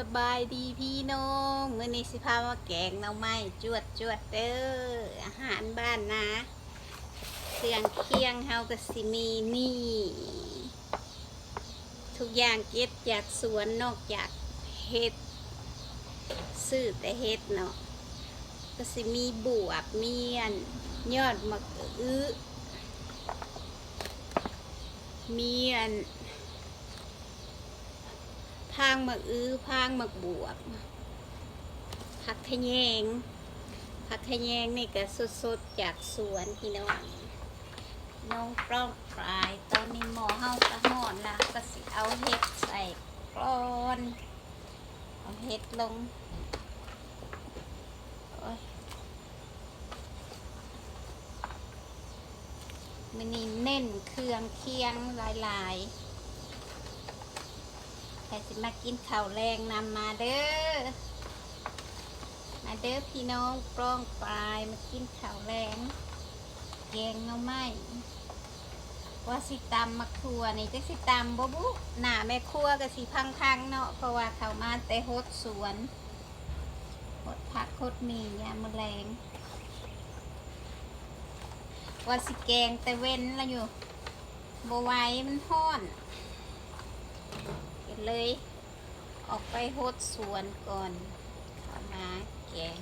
สบายดีพี่น้องมื้อนี้สิพามาแกงหน่อไม้จวดจวดเด้ออาหารบ้านนะเครื่องเคียงเฮาก็สิมีนี่ ทุกอย่างเก็บจากสวนนอกจากเห็ดซื้อแต่เห็ดเนาะก็สิมีบวบเมียน ยอดมะอื้อเมียน พางหมักอื้อพางหมักบวบผักขะแยงผักขะแยงนี่ก็สดๆจากสวนพี่น้องน้องปล้องปลายตอนนี้หมอเฮากระหอนละก็สิเอาเห็ดใส่กรอนเอาเห็ดลงโอ้ยมันนี่เน้นเครื่องเคียงหลายๆ ใครสิมากินข้าวแรงนำมาเด้อ มาเด้อพี่น้องปล้องปลายมากินข้าวแรงแกงหน่อไม้ว่าสิตำมักทัวนี่จะสิตำบ่บุหน้าแม่ครัวก็สิพังๆเนาะเพราะว่าเขามาแต่ฮดสวนฮดผักฮดมียามมอแรงว่าสิแกงแต่เว้นละอยู่บ่ไหวมันฮ้อน ก็เลย ออกไปโฮดสวนก่อนเข้ามาแกง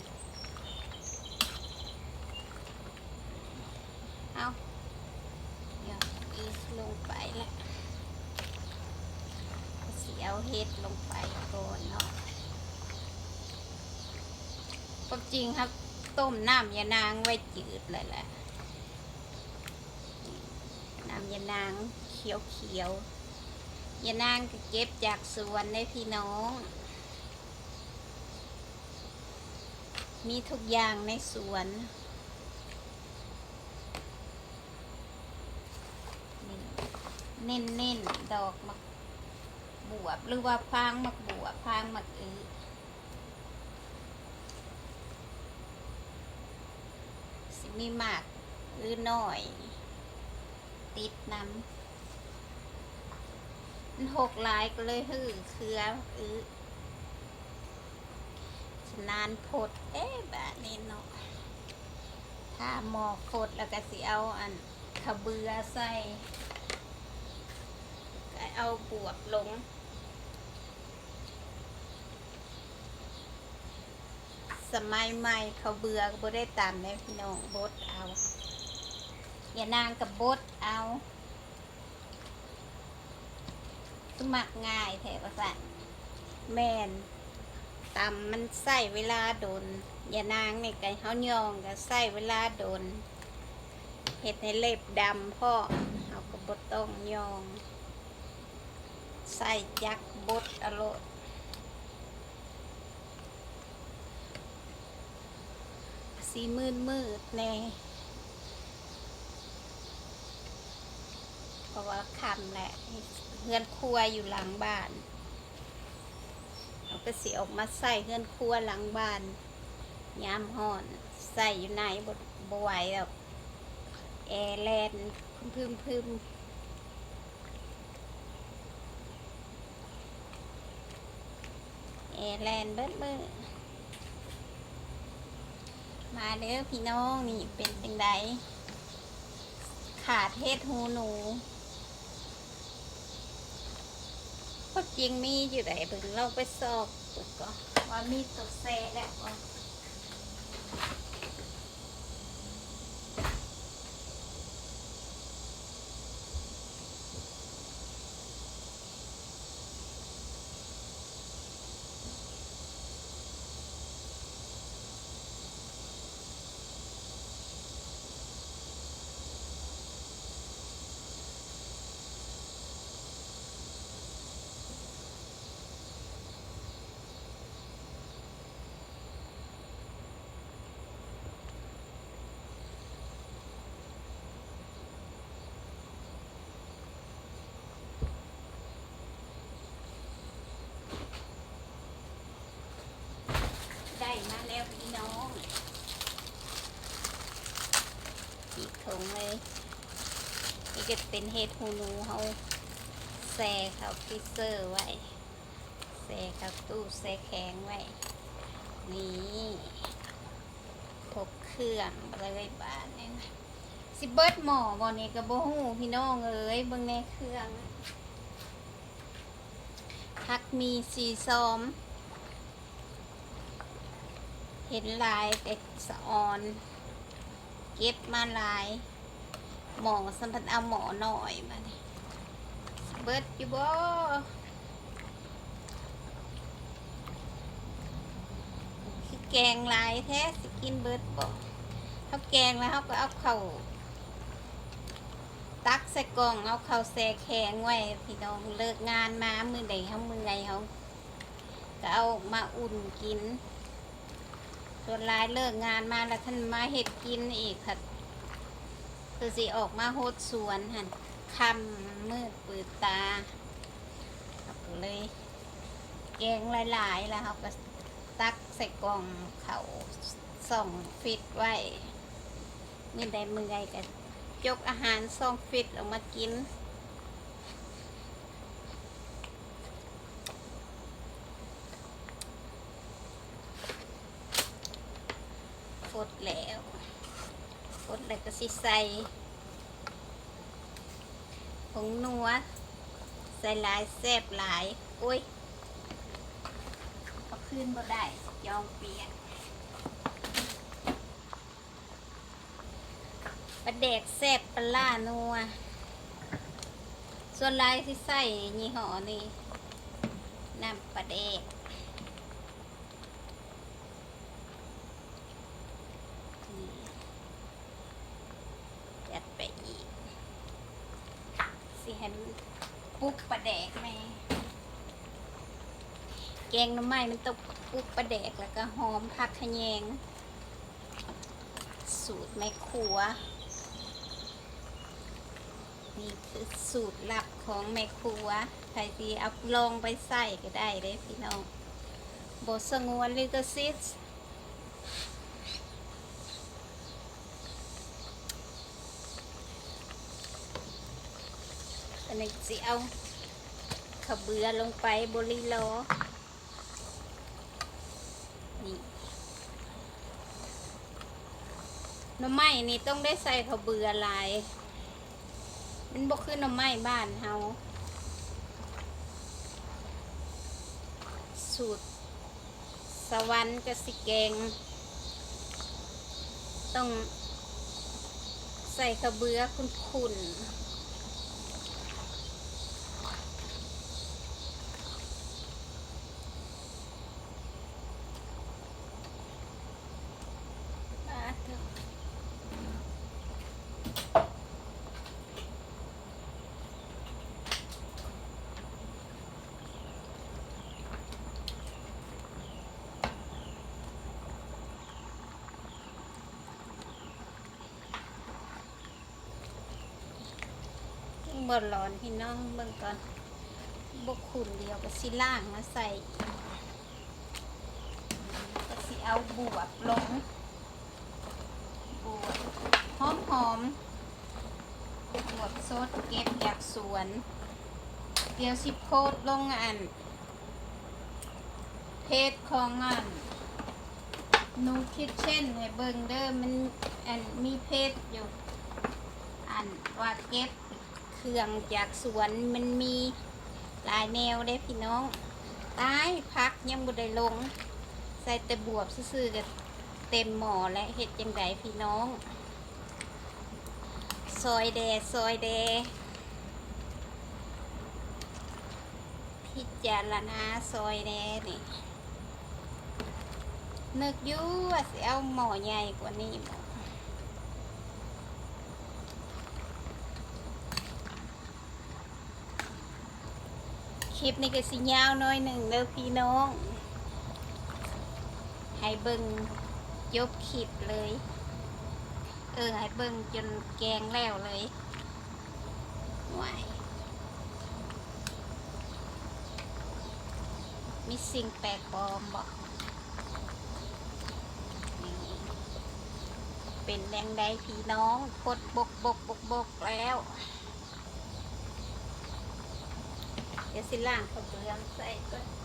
เอาเดี๋ยวอีสลงไปละเสียวเฮ็ดลงไปก่อนเนาะความจริงครับต้มน้ำยานางไว้จืดเลยแหละน้ำยานางเขียวเขียวๆ ยานางก็เก็บจากสวนในพี่น้อง มีทุกอย่างในสวนนี่เน้นๆดอกมักบวบหรือว่าพางมักบวบพางมักอือสิมีหมากอือหน่อย ติดน้ำ มันหกหลายก็เลยหื้อเครืออือฉนานพดเอ๊ะแบบนี้เนาะถ้าหมอพดแล้วก็สิเอาอันขะเบือใส่ก็เอาบวกลงสมัยใหม่เขาเบือก็บ่ได้ตามแม่พี่น้องบดเอาอย่านางกับบดเอา สมักง่ายแถวสันแมนตำมันใส่เวลาโดนอย่านางนี่ไก่เฮายองก็ใส่เวลาโดนเห็ดให้เล็บดำพ่อเอาก็บดต้องยอง ใส่จักบดอโลดสีมืดมืดๆแน่เพราะว่าคำแหละ เฮือนครัวอยู่หลังบ้านเราก็สิออกมาใส่เฮือนครัวหลังบ้านยามห่อนใส่อยู่ไหนบดบไหวแบบแอร์แลนด์พึ่มพึ่มพึ่มแอร์แลนด์เบิดมือมาเด้อพี่น้องนี่เป็นจังไดขาดเทศหูหนู ก็จริงมีอยู่ไหนเบิ่งเราไปสอบก่อนว่ามีตัวแซ่แล้วบ่ได้มาแล้วพี่น้องอีกถุงเลย ก็บเป็นเห็ดหูหนูเขาแซ่เขาฟรีเซอร์ไว้แซ่เขาตู้ใส่แข็งไว้ นี่พกเครื่องเลยบ้านนี่นะสิเบิร์ดหมอบ่นี่ก็บ่ฮู้พี่น้องเอ้ยเบิ่งในเครื่องพักมีสีซ้อม เห็นลายเด็กสะออน เก็บมาลาย หมอสัมผัสเอาหมอหน่อยมานี่สิเบิดอยู่บ่คือแกงลายแท้สิกินเบิดบ่เขาแกงแล้วเขาก็เอาเข่าตักใส่กล่องเอาเข่าแซ่แข็งไว้พี่น้องเลิกงานมามือใดเขามือไงเขาก็เอามาอุ่นกินส่วนหลายเลิกงานมาแล้วท่านมาเห็ดกินอีกค่ะ คือสิออกมาโฮดสวนหันคำมืดปืดตาเอาก็เลยแกงหลายๆ แล้วเขาก็ตักใส่กล่องเขาส่องฟิตไว้มือใดมือใดก็ยกอาหารส่องฟิตออกมากินฟดแล้ว แล้วก็สิใส่ผงนัว ใส่หลายแซ่บหลายโอ้ยเอาขึ้นบ่ได้ยอมเปียกปลาแดกแซ่บปลาล่านัว ส่วนลายที่ใส่ยี่ห้อนี่น้ำปลาแดก นี่จัดไปอีก สิเห็นปุ๊บประแดกไหมแก งน้ำไม้มันต้องปุ๊บประแดกแล้วก็หอมผักขะแยง สูตรแม่ครัว นี่คือสูตรลับของแม่ครัวใครที่เอาลองไปใส่ก็ได้เลยพี่น้องบทสงวนลิขสิทธิ์อันนี้สิเอาขาวเบือลงไปบริโล นี่หน้ำไม้นี่ต้องได้ใส่ขาวเบือหลายมันบกขึ้นน้ำไม้บ้านเฮาสูตร สวรรค์กับสิแกง ต้องใส่ขาวเบือคุนๆอ่ บนร้อนพี่น้องเบิ่งก่อนบกขุนเดียวก็สิล่างมาใส่ก็สิเอาบวบลงบวบหอมหอมบวบสดเก็บจากสวน เดี๋ยวสิโพดลงอันเพจของอันนูคิดเช่นในเบิงเด้อมันอันมีเพจอยู่ อันว่าเก็บ เครื่องจากสวนมันมีหลายแนวเด้พี่น้องตายพักยังบ่ได้ลง ใส่แต่บวบซื่อๆกับเต็มหม้อและเห็ดจังไดพี่น้องซอยแดซอยแด พิจารณาซอยแดนี่นึกยู่ว่าสิเอาหม้อใหญ่กว่านี้บ่ค ลิปนี้ก็สิยาวหน้อยหนึ่งเด้อพี่น้อง ให้เบิ่งยกคลิปเลย เออ ให้เบิ่งจนแกงแล้วเลยหวายมีสิ่งแปลกปลอมบอกเป็นแดงใดพี่น้องกดบกบกบกบกแล้ว เดี๋ยวสิล่างข้าวเปลืองใส่ก่อน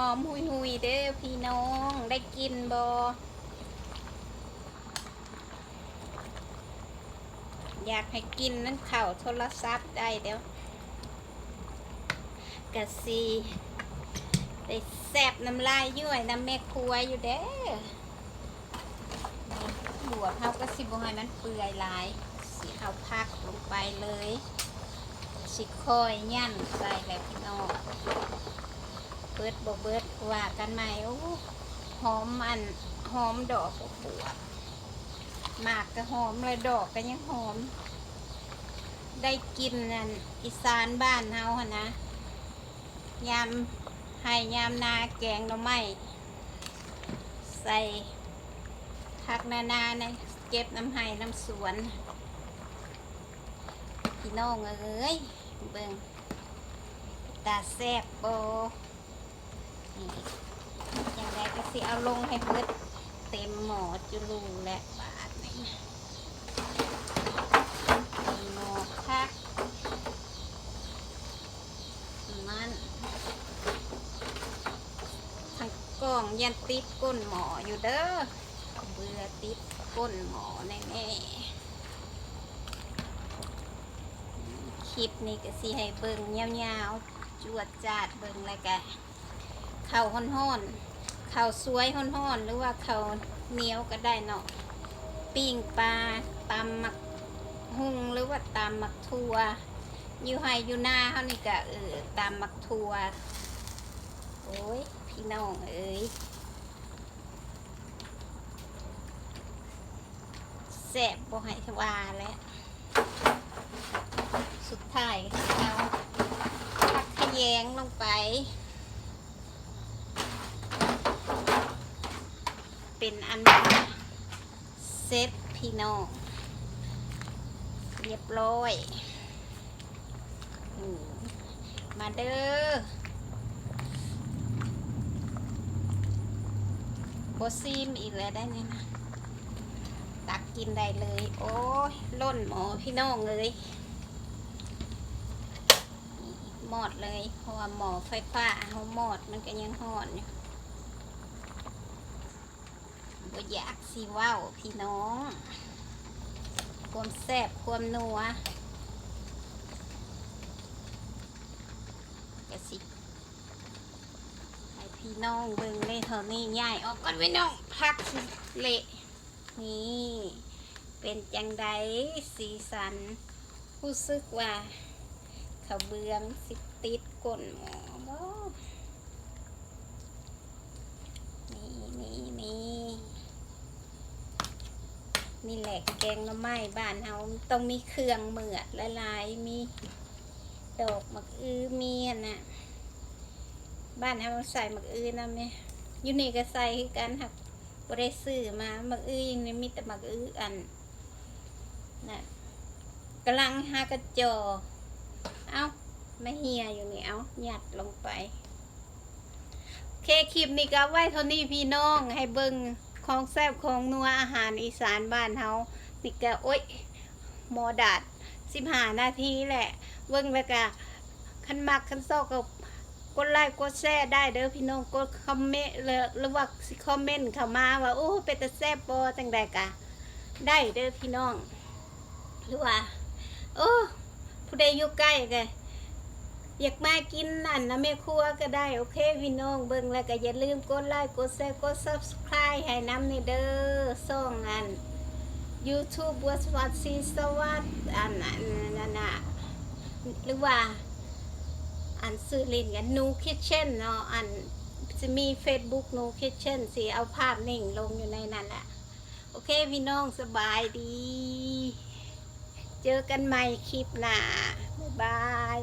หอมหุยหุยเด้อพี่น้องได้กินบอยากให้กินนั่นเข่าโทรศัพท์ได้เดี๋ยวกะซีได้แซบน้ำลายย่วยน้ำแม่ครัวอยู่เด้อบวกเขาก็สิบให้มันเปื่อยหลายสิเอาพักลงไปเลย สิคอยย่นใส่แล้วพี่น้อง เบิดบ่เบิดว่ากันไหมโอ้หอมอันหอมดอกบวบหมากก็หอมเลยดอกก็ยังหอม ได้กินนั่นอีสานบ้านเฮาหนนะยามให้ยามนาแกงหน่อไม้ใส่ผักนานาในเก็บน้ำไห้น้ำสวนพี่น้องเอ้ยเบิ่งตาแซ่บโบ อย่างไรก็สิเอาลงให้เบิดเต็มหมอจุลูและบาทนี่มีหมอคักมันทางกล่องยันติดก้นหมออยู่เด้อเบื่อติดก้นหมอแน่ๆคลิปนี้ก็สิให้เบิ่งยาวๆจวดจาดเบิ่งแล้วกัน ข้าวห้อนๆข้าวสวยห้อนๆหรือว่าข้าวเหนียวก็ได้เนาะปิ้งปลาตำหมักหุงหรือว่าตำหมักทัวอยู่ไฮอยู่หน้าเขานี่ก็เออตำหมักทัวโอ้ยพี่น้องเอ้ยแซ่บบ่ให้วาแล้วสุดท้ายเอาผักขะแยงลงไป เป็นอันเซตพี่น้องเรียบร้อยมาเด้อบซีมอีกแล้วได้ไงนะตักกินได้เลย โอ้ยล่นหมอพี่น้องเลยหมดเลยเพราะว่าหมอไฟฟ้าเขาหมดมันก็ยังหอนอยู่ บ่อยากสิว้าพี่น้อง ความแซ่บความนัวกะสิให้พี่น้องเบิ่งเลยเท่านี้ย่ายออกก่อนไว้น้องพักสิเละนี่เป็นจังใดสีสัน รู้สึกว่าเขาเบืองสิติดก้นหมอบ่นี่นี่นี่ นี่แหละแกงหน่อไม้บ้านเฮาต้องมีเครื่องเหมือดหลายมีดอกมักอื้อมีอันน่ะบ้านเฮาใส่มักอื้อนำเนี่ยอยู่นี่ก็ใส่คือกันครับบ่ได้ซื้อมามักอื้อยังมีแต่มักอื้ออันน่ะกำลังหากระจอเอาไม่เหียอยู่นี่เอาหยัดลงไป โอเคคลิปนี้ก็ไว้เท่านี้พี่น้องให้เบิ่ง ของแซ่บของนัวอาหารอีสานบ้านเฮานี่ก็โอ๊ยหมอดาดสิบห้านาทีแหละ เบิ่งแล้วก็คันมักคันซอกก็กดไลค์กดแชร์ได้เด้อพี่น้องกดคอมเมนต์หรือว่าสิคอมเมนต์เข้ามาว่าโอ้เป็นตาแซ่บบ่จังใดกะได้เด้อพี่น้อง หรือว่าโอ้ผู้ใดอยู่ใกล้ก็อยากมากินนั่นนะแม่ครัวก็ได้ โอเคพี่น้องเบิ่งแล้วก็อย่าลืมกดไลค์กดแชร์กด subscribe ให้น้ำนี่เด้อส่งอัน YouTube วัสวัสดีสวัสดอันอันนั่นน่ะหรือว่า อันซื้อลินกันนูคิทเช่นเนาะอันจะมี Facebook นูคิทเช่นสิเอาภาพนิ่งลงอยู่ในนั้นแหละโอเคพี่น้องสบายดี เจอกันใหม่คลิปหน้าบ๊ายบาย